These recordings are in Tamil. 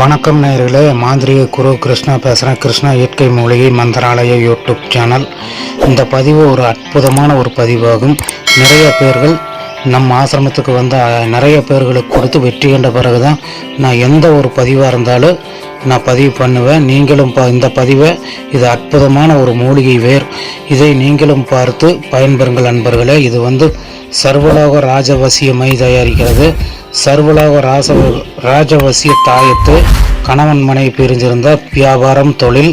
வணக்கம் நேர்களே மாந்திரிக குரு கிருஷ்ணா பேசுகிறேன் கிருஷ்ணா இயற்கை மூலிகை மந்திராலய யூடியூப் சேனல். இந்த பதிவு ஒரு அற்புதமான ஒரு பதிவாகும். நிறைய பேர்கள் நம் ஆசிரமத்துக்கு வந்த நிறைய பேர்களுக்கு கொடுத்து வெற்றி கண்ட பிறகு தான் நான் எந்த ஒரு பதிவாக இருந்தாலும் நான் பதிவு பண்ணுவேன். நீங்களும் பா இந்த பதிவை இது அற்புதமான ஒரு மூலிகை வேர். இதை நீங்களும் பார்த்து பயன்பெறுங்கள் நண்பர்களே இது வந்து சர்வலோக ராஜவசியமை தயாரிக்கிறது. சர்வலோக ராச ராஜவசிய தாயத்து கணவன் மனைவி பிரிஞ்சிருந்த வியாபாரம் தொழில்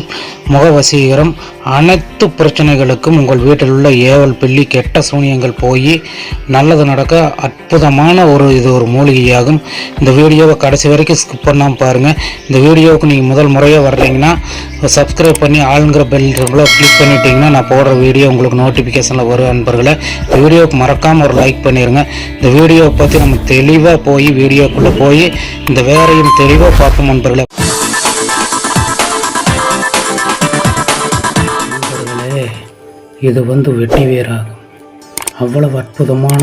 முகவசீகரம். அனைத்து பிரச்சனைகளுக்கும் உங்கள் வீட்டில் உள்ள ஏவல் பில்லி கெட்ட சூனியங்கள் போய் நல்லது நடக்க அற்புதமான ஒரு இது ஒரு மூலிகையாகும். இந்த வீடியோவை கடைசி வரைக்கும் ஸ்கிப் பண்ணாமல் பாருங்கள் இந்த வீடியோவுக்கு நீங்கள் முதல் முறையாக வர்றீங்கன்னா சப்ஸ்கிரைப் பண்ணி ஆளுங்கிற பெல் இருக்குள்ள கிளிக் பண்ணிட்டீங்கன்னா நான் போடுற வீடியோ உங்களுக்கு நோட்டிஃபிகேஷனில் வரும் நண்பர்களே இந்த வீடியோவுக்கு மறக்காமல் ஒரு லைக் பண்ணிடுங்க இந்த வீடியோவை பற்றி நம்ம தெளிவாக போய் வீடியோக்குள்ளே போய் இந்த வேறையும் தெளிவாக பார்ப்போம் நண்பர்களே இது வந்து வெட்டி வேராகும் அவ்வளவு அற்புதமான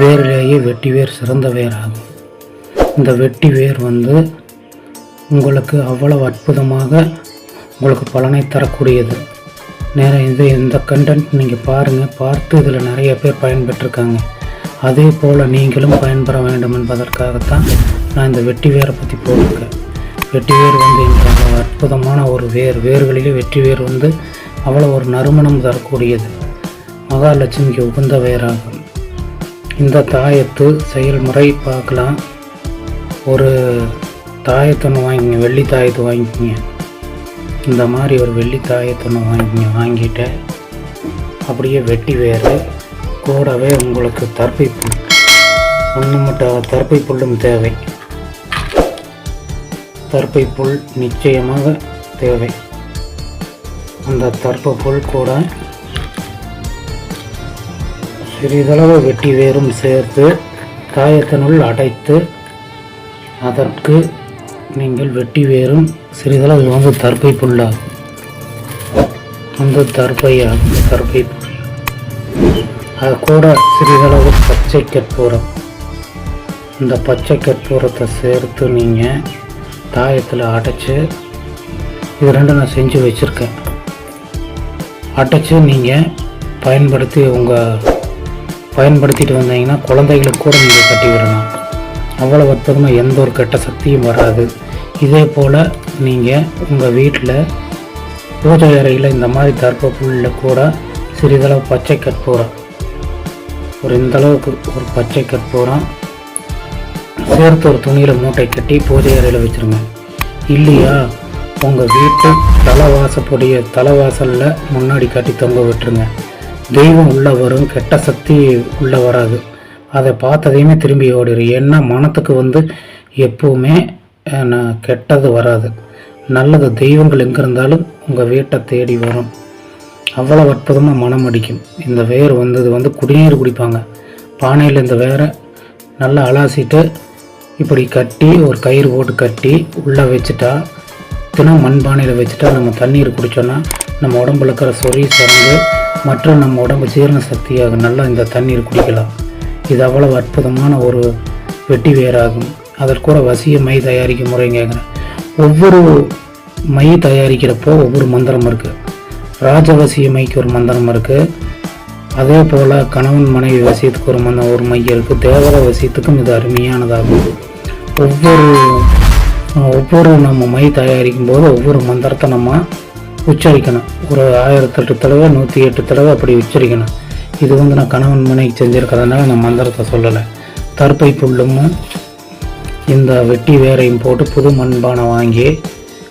வேரிலேயே வெட்டி வேர் சிறந்த வேராகும். இந்த வெட்டி வேர் வந்து உங்களுக்கு அவ்வளவு அற்புதமாக உங்களுக்கு பலனை தரக்கூடியது. நேரம் இது இந்த கண்டென்ட் நீங்கள் பாருங்கள் பார்த்து இதில் நிறைய பேர் பயன்பெற்றிருக்காங்க. அதே போல் நீங்களும் பயன்பெற வேண்டும் என்பதற்காகத்தான் நான் இந்த வெட்டி வேரை பற்றி போட்டிருக்கேன். வெட்டி வேர் வந்து எங்களுக்கு அற்புதமான ஒரு வேர் வேர்களிலே வெற்றி வேர் வந்து அவ்வளோ ஒரு நறுமணம் தரக்கூடியது. மகாலட்சுமிக்கு உகந்த வேராகும் இந்த தாயத்து செயல்முறை பார்க்கலாம். ஒரு தாயத்தொன்று வாங்கிங்க வெள்ளி தாயத்து வாங்கிக்கிங்க. இந்த மாதிரி ஒரு வெள்ளி தாயத்தொன்று வாங்கிக்கிங்க வாங்கிட்டு அப்படியே வெட்டி வேறு கூடவே உங்களுக்கு தர்பை புல் ஒன்று மட்டும் தர்பை புல்லும் தேவை. தர்பை புல் நிச்சயமாக தேவை. அந்த தர்பை புல் கூட சிறிதளவு வெட்டி வேரும் சேர்த்து தாயத்தினுள் அடைத்து அதற்கு நீங்கள் வெட்டி வேரும் சிறிதளவு இது வந்து தர்பை புல்லாகும் அந்த தர்பையாகும் தர்பை அது கூட சிறிதளவு பச்சை கற்பூரம். இந்த பச்சை கற்பூரத்தை சேர்த்து நீங்கள் தாயத்தில் அடைச்சி இது ரெண்டும் நான் செஞ்சு வச்சுருக்கேன். அடைச்சி நீங்கள் பயன்படுத்தி உங்கள் பயன்படுத்திட்டு வந்தீங்கன்னா குழந்தைகளுக்கு கூட நீங்கள் கட்டி விடலாம். அவ்வளோ அற்புதமாக எந்த ஒரு கெட்ட சக்தியும் வராது. இதே போல் நீங்கள் உங்கள் வீட்டில் பூஜை அறையில் இந்த மாதிரி தர்ப்ப புல்லில் கூட சிறிதளவு பச்சை கற்பூரம். ஒரு இந்தளவுக்கு ஒரு பச்சை கற்பூரம் சேர்த்து ஒரு துணியில் மூட்டை கட்டி பூஜை அறையில் வச்சுருங்க. இல்லையா? உங்கள் வீட்டு தலைவாசப்புடைய தலைவாசலில் முன்னாடி கட்டி தொங்க விட்டுருங்க. தெய்வம் உள்ளே வரும் கெட்ட சக்தி உள்ளே வராது. அதை பார்த்ததையுமே திரும்பி ஓடிடும் ஏன்னா மனத்துக்கு வந்து எப்போவுமே நான் கெட்டது வராது. நல்லது தெய்வங்கள் எங்கே இருந்தாலும் உங்கள் வீட்டை தேடி வரும். அவ்வளோ அற்புதமாக மனம் அடிக்கும். இந்த வேர் வந்து இது வந்து குடிநீர் குடிப்பாங்க. பானையில் இந்த வேரை நல்லா அலாசிட்டு இப்படி கட்டி ஒரு கயிறு போட்டு கட்டி உள்ளே வச்சுட்டா தினம் மண்பானையில் வச்சுட்டா நம்ம தண்ணீர் குடித்தோன்னா நம்ம உடம்புல இருக்கிற சொறி சரங்கு மற்றும் நம்ம உடம்பு ஜீரண சக்தியாக நல்லா இந்த தண்ணீர் குடிக்கலாம். இது அவ்வளவு அற்புதமான ஒரு வெட்டி வேராகும். அதற்கூட வசிய மை தயாரிக்கும் முறை கேட்குறேன் ஒவ்வொரு மை தயாரிக்கிறப்போ ஒவ்வொரு மந்திரம் இருக்குது ராஜவசிய மைக்கு ஒரு மந்திரம் இருக்குது அதே போல் கணவன் மனைவி வசியத்துக்கு ஒரு மந்த ஒரு மை இருக்குது தேவத வசியத்துக்கும் இது அருமையானதாகும். ஒவ்வொரு ஒவ்வொரு நம்ம மை தயாரிக்கும் போது ஒவ்வொரு மந்திரத்தை நம்ம உச்சரிக்கணும். ஒரு ஆயிரத்தெட்டு தடவை நூற்றி எட்டு தடவை அப்படி உச்சரிக்கணும். இது வந்து நான் கணவன் மனைவி செஞ்சுருக்கிறதுனால நான் மந்திரத்தை சொல்லலை. தற்பை புல்லும் இந்த வெட்டி வேரையும் போட்டு புது மண்பானை வாங்கி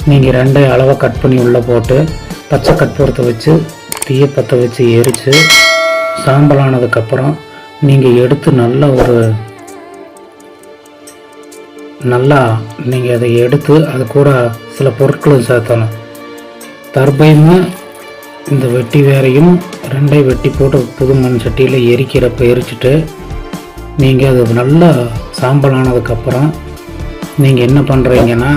நீங்கள் ரெண்டே அளவை கட் பண்ணி உள்ளே போட்டு பச்சை கற்பூரத்தை வச்சு தீயை பற்ற வச்சு எரித்து சாம்பலானதுக்கப்புறம் நீங்கள் எடுத்து நல்ல ஒரு நல்லா நீங்கள் அதை எடுத்து அது கூட சில பொருட்களும் சேர்த்தணும். தர்பையும் இந்த வெட்டி வேரையும் ரெண்டையும் வெட்டி போட்டு புது மண் சட்டியில் எரிக்கிறப்ப எரிச்சிட்டு நீங்கள் அது நல்லா சாம்பல் ஆனதுக்கப்புறம் நீங்கள் என்ன பண்ணுறீங்கன்னா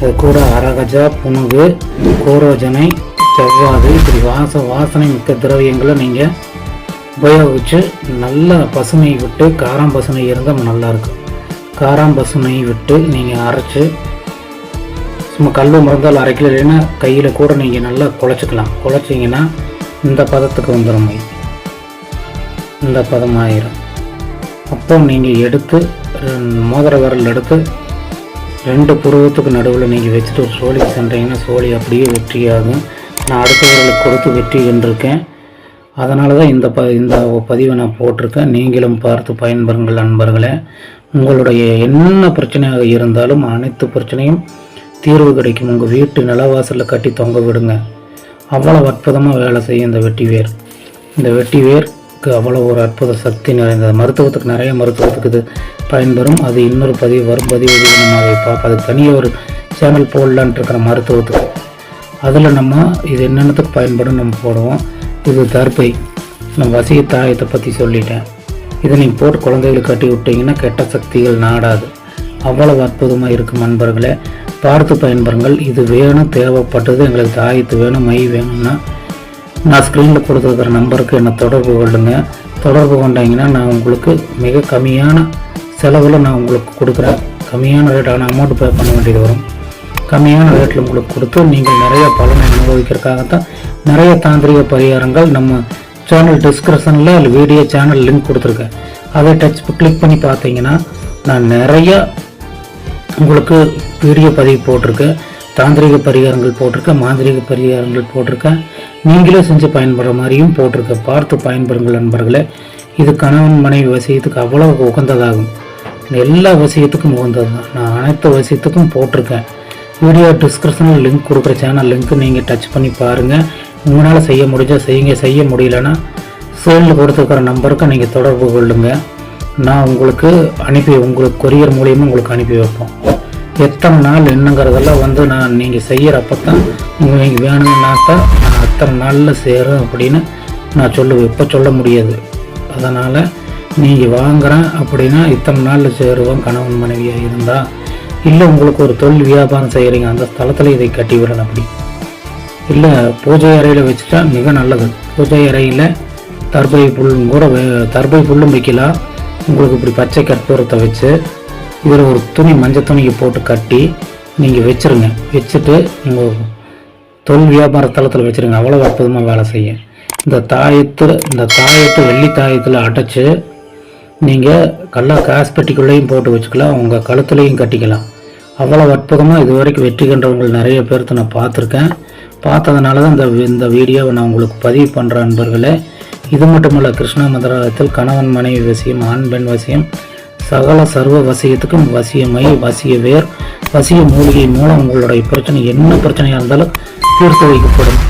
அது கூட அரகஜா புணுகு கோரோஜனை செவ்வாது இப்படி வாச வாசனை மிக்க திரவியங்களை நீங்கள் உபயோகித்து நல்லா பசுமை விட்டு காரம் பசுமை இருந்தால் நல்லாயிருக்கும் காராம்பசு நெய் விட்டு நீங்கள் அரைச்சி சும்மா கல் மறந்தால் அரைக்கல இல்லைன்னா கையில் கூட நீங்கள் நல்லா குழச்சிக்கலாம். குழச்சிங்கன்னா இந்த பதத்துக்கு வந்துடும் இந்த பதம் ஆயிரும். அப்போ நீங்கள் எடுத்து மோதிர விரல் எடுத்து ரெண்டு புருவத்துக்கு நடுவில் நீங்கள் வச்சுட்டு ஒரு சோழிக்கு சென்றீங்கன்னா சோழி அப்படியே வெற்றியாகும். நான் அடுத்தவர்களுக்கு கொடுத்து வெற்றி என்றிருக்கேன் அதனால தான் இந்த ப இந்த பதிவை நான் போட்டிருக்கேன். நீங்களும் பார்த்து பயன்பெறுங்கள் நண்பர்களே உங்களுடைய என்ன பிரச்சனையாக இருந்தாலும் அனைத்து பிரச்சனையும் தீர்வு கிடைக்கும். உங்கள் வீட்டு நிலவாசலில் கட்டி தொங்க விடுங்க. அவ்வளோ அற்புதமாக வேலை செய்யும் இந்த வெட்டி வேர் இந்த வெட்டி வேருக்கு அவ்வளோ ஒரு அற்புத சக்தி நிறைந்தது மருத்துவத்துக்கு நிறைய மருத்துவத்துக்கு இது பயன்பெறும் அது இன்னொரு பதிவு வரும் பதிவு நம்ம அதை பார்ப்போம். அது தனியாக ஒரு சேனல் போடலான்ட்டு இருக்கிற மருத்துவத்துக்கு. அதில் நம்ம இது என்னென்னத்துக்கு பயன்படும் நம்ம போடுவோம். இது தர்பை. நம்ம வசிய தாயத்தை பற்றி சொல்லிட்டேன். இதை போட்டு குழந்தைகளுக்கு கட்டி விட்டீங்கன்னா கெட்ட சக்திகள் நாடாது. அவ்வளவு அற்புதமாக இருக்கும் நண்பர்களே பார்த்து பயன்பெறுங்கள். இது வேணும் தேவைப்பட்டது எங்களுக்கு தாயத்து வேணும் மை வேணும்னா நான் ஸ்க்ரீனில் கொடுத்துருக்கிற நம்பருக்கு என்னை தொடர்பு கொள்ளுங்க. தொடர்பு கொண்டீங்கன்னா நான் உங்களுக்கு மிக கம்மியான செலவில் நான் உங்களுக்கு கொடுக்குறேன். கம்மியான ரேட்டான அமௌண்ட் பே பண்ண வேண்டியது வரும். கம்மியான ரேட்டில் உங்களுக்கு கொடுத்து நீங்கள் நிறைய பலனை அனுபவிக்கிறதுக்காகத்தான் நிறைய தாந்திரிக பரிகாரங்கள் நம்ம சேனல் டிஸ்கிரிப்ஷனில் வீடியோ சேனல் லிங்க் கொடுத்துருக்கேன். அதை டச் கிளிக் பண்ணி பார்த்தீங்கன்னா நான் நிறைய உங்களுக்கு வீடியோ பதிவு போட்டிருக்கேன். தாந்திரிக பரிகாரங்கள் போட்டிருக்கேன் மாந்திரிக பரிகாரங்கள் போட்டிருக்கேன். நீங்களே செஞ்சு பயன்படுற மாதிரியும் போட்டிருக்கேன். பார்த்து பயன்படுங்கள் நண்பர்களே. இது கணவன் மனைவி வசியத்துக்கு அவ்வளவு உகந்ததாகும். எல்லா வசியத்துக்கும் உகந்தது தான் நான் அனைத்து வசியத்துக்கும் போட்டிருக்கேன். வீடியோ டிஸ்கிரிப்ஷனில் லிங்க் கொடுக்குற சேனல் லிங்க்கு நீங்கள் டச் பண்ணி பாருங்கள் உங்களால் செய்ய முடிஞ்சால் செய்யுங்க செய்ய முடியலன்னா சேலில் கொடுத்துருக்கிற நம்பருக்கு நீங்கள் தொடர்பு கொள்ளுங்கள் நான் உங்களுக்கு அனுப்பி உங்களுக்கு கொரியர் மூலியமாக உங்களுக்கு அனுப்பி வைப்போம். எத்தனை நாள் என்னங்கிறதெல்லாம் வந்து நான் நீங்கள் செய்கிறப்ப தான் உங்களுக்கு வேணும்னாக்கா நான் அத்தனை நாளில் சேரும் அப்படின்னு நான் சொல்லுவேன். இப்போ சொல்ல முடியாது. அதனால் நீங்கள் வாங்குறேன் அப்படின்னா இத்தனை நாளில் சேருவோம் கணவன் மனைவியாக இருந்தால் இல்லை உங்களுக்கு ஒரு தொழில் வியாபாரம் செய்கிறீங்க அந்த ஸ்தலத்தில் இதை கட்டி விடணும் அப்படி. இல்லை பூஜை அறையில் வச்சுட்டா மிக நல்லது. பூஜை அறையில் தர்பை புல்லும் கூட வே- தர்பை புல்லும் வைக்கலாம். உங்களுக்கு இப்படி பச்சை கற்பூரத்தை வச்சு இதில் ஒரு துணி மஞ்சள் துணிக்கு போட்டு கட்டி நீங்கள் வச்சிருங்க. வச்சுட்டு உங்கள் தொழில் வியாபார தளத்தில் வச்சுருங்க. அவ்வளோ அற்புதமாக வேலை செய்யும் இந்த தாயத்தில் இந்த தாயத்தை வெள்ளி தாயத்தில் அடைச்சி நீங்கள் கல்லா காஸ்பெட்டிக்குள்ளேயும் போட்டு வச்சுக்கலாம். உங்கள் கழுத்துலையும் கட்டிக்கலாம். அவ்வளோ அற்புதமாக இது வரைக்கும் வெற்றி கண்டவங்கள் நிறைய பேர்த்த நான் பார்த்துருக்கேன். பார்த்ததுனால தான் இந்த இந்த வீடியோவை நான் உங்களுக்கு பதிவு பண்ணுற நண்பர்களே இது மட்டுமல்ல கிருஷ்ணா மந்திராலயத்தில் கணவன் மனைவி வசியம் ஆண் பெண் வசியம் சகல சர்வ வசியத்துக்கும் வசியமை வசிய வேர் வசிய மூலிகை மூலம் உங்களுடைய பிரச்சனை என்ன பிரச்சனையாக இருந்தாலும் தீர்த்து வைக்கப்படும்.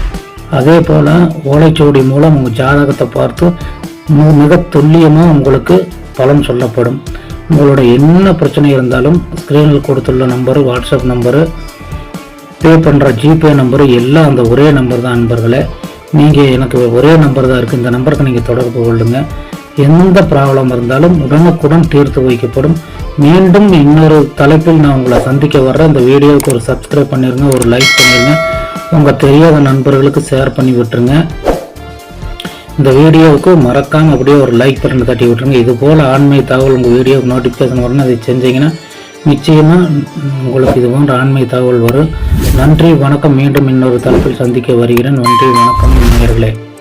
அதே போல் ஓலைச்சுவடி மூலம் உங்கள் ஜாதகத்தை பார்த்து மு- மிக துல்லியமாக உங்களுக்கு பலன் சொல்லப்படும். உங்களோட என்ன பிரச்சனை இருந்தாலும் ஸ்க்ரீனில் கொடுத்துள்ள நம்பரு வாட்ஸ்அப் நம்பரு பே பண்ணுற ஜிபே நம்பரும் எல்லாம் அந்த ஒரே நம்பர் தான் நண்பர்களே நீங்கள் எனக்கு ஒரே நம்பர் தான் இருக்குது இந்த நம்பருக்கு நீங்கள் தொடர்பு கொள்ளுங்க. எந்த ப்ராப்ளம் இருந்தாலும் உடனுக்குடன் தீர்த்து வைக்கப்படும். மீண்டும் இன்னொரு தலைப்பில் நான் உங்களை சந்திக்க வர்றேன். இந்த வீடியோவுக்கு ஒரு சப்ஸ்கிரைப் பண்ணிடுங்க ஒரு லைக் பண்ணிடுங்க உங்கள் தெரியாத நண்பர்களுக்கு ஷேர் பண்ணி விட்டுருங்க. இந்த வீடியோவுக்கு மறக்காம அப்படியே ஒரு லைக் பட்டன் தட்டி விட்டுருங்க. இது போல் ஆண்மை தகவல் உங்கள் வீடியோவுக்கு நோட்டிஃபிகேஷன் வரணும் அதை செஞ்சீங்கன்னா நிச்சயமாக உங்களுக்கு இது போன்ற ஆண்மை தகவல் வரும். நன்றி வணக்கம். மீண்டும் இன்னொரு தலைப்பில் சந்திக்க வருகிறேன். நன்றி வணக்கம் நேர்களே